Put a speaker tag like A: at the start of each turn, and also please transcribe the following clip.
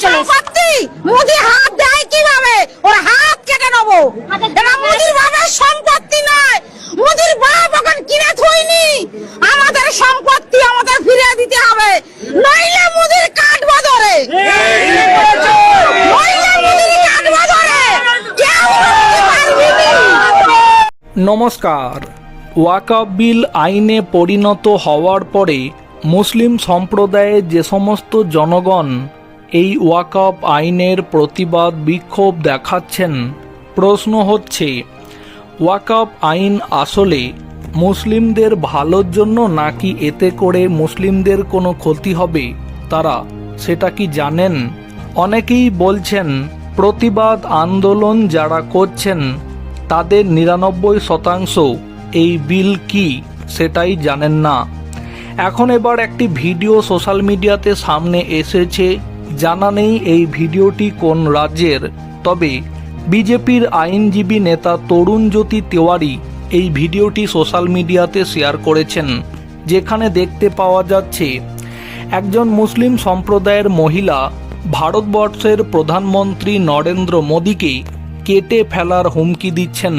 A: চলে
B: মোদি হাত দেয় কীভাবে? ওর হাত কেটে নেব। এটা মোদির বাবার সম্পত্তি নয়। মোদির বাপ এখন কিনে থইনি। আমাদের সম্পত্তি আমাদের ফিরিয়ে দিতে হবে। নইলে মোদির কাটবো ধরে। নইলে মোদির কাটবো ধরে। কেউ রুখতে পারবি নি।
C: নমস্কার। ওয়াকাব বিল আইনে পরিণত হওয়ার পরে মুসলিম সম্প্রদায়ের যে সমস্ত জনগণ এই ওয়াকাব আইনের প্রতিবাদ বিক্ষোভ দেখাচ্ছেন। প্রশ্ন হচ্ছে ওয়াকাব আইন আসলে মুসলিমদের ভালোর জন্য নাকি এতে করে মুসলিমদের কোনো ক্ষতি হবে? তারা সেটা কি জানেন? অনেকেই বলছেন, প্রতিবাদ আন্দোলন যারা করছেন, তাদের নিরানব্বই শতাংশ এই বিল কি? সেটাই জানেন না। এখন এবার একটি ভিডিও সোশ্যাল মিডিয়াতে সামনে এসেছে। জানা নেই এই ভিডিওটি কোন রাজ্যের। তবে বিজেপির আইনজীবী নেতা তরুণ জ্যোতি তেওয়ারি এই ভিডিওটি সোশ্যাল মিডিয়াতে শেয়ার করেছেন, যেখানে দেখতে পাওয়া যাচ্ছে, একজন মুসলিম সম্প্রদায়ের মহিলা ভারতবর্ষের প্রধানমন্ত্রী নরেন্দ্র মোদীকে কেটে ফেলার হুমকি দিচ্ছেন।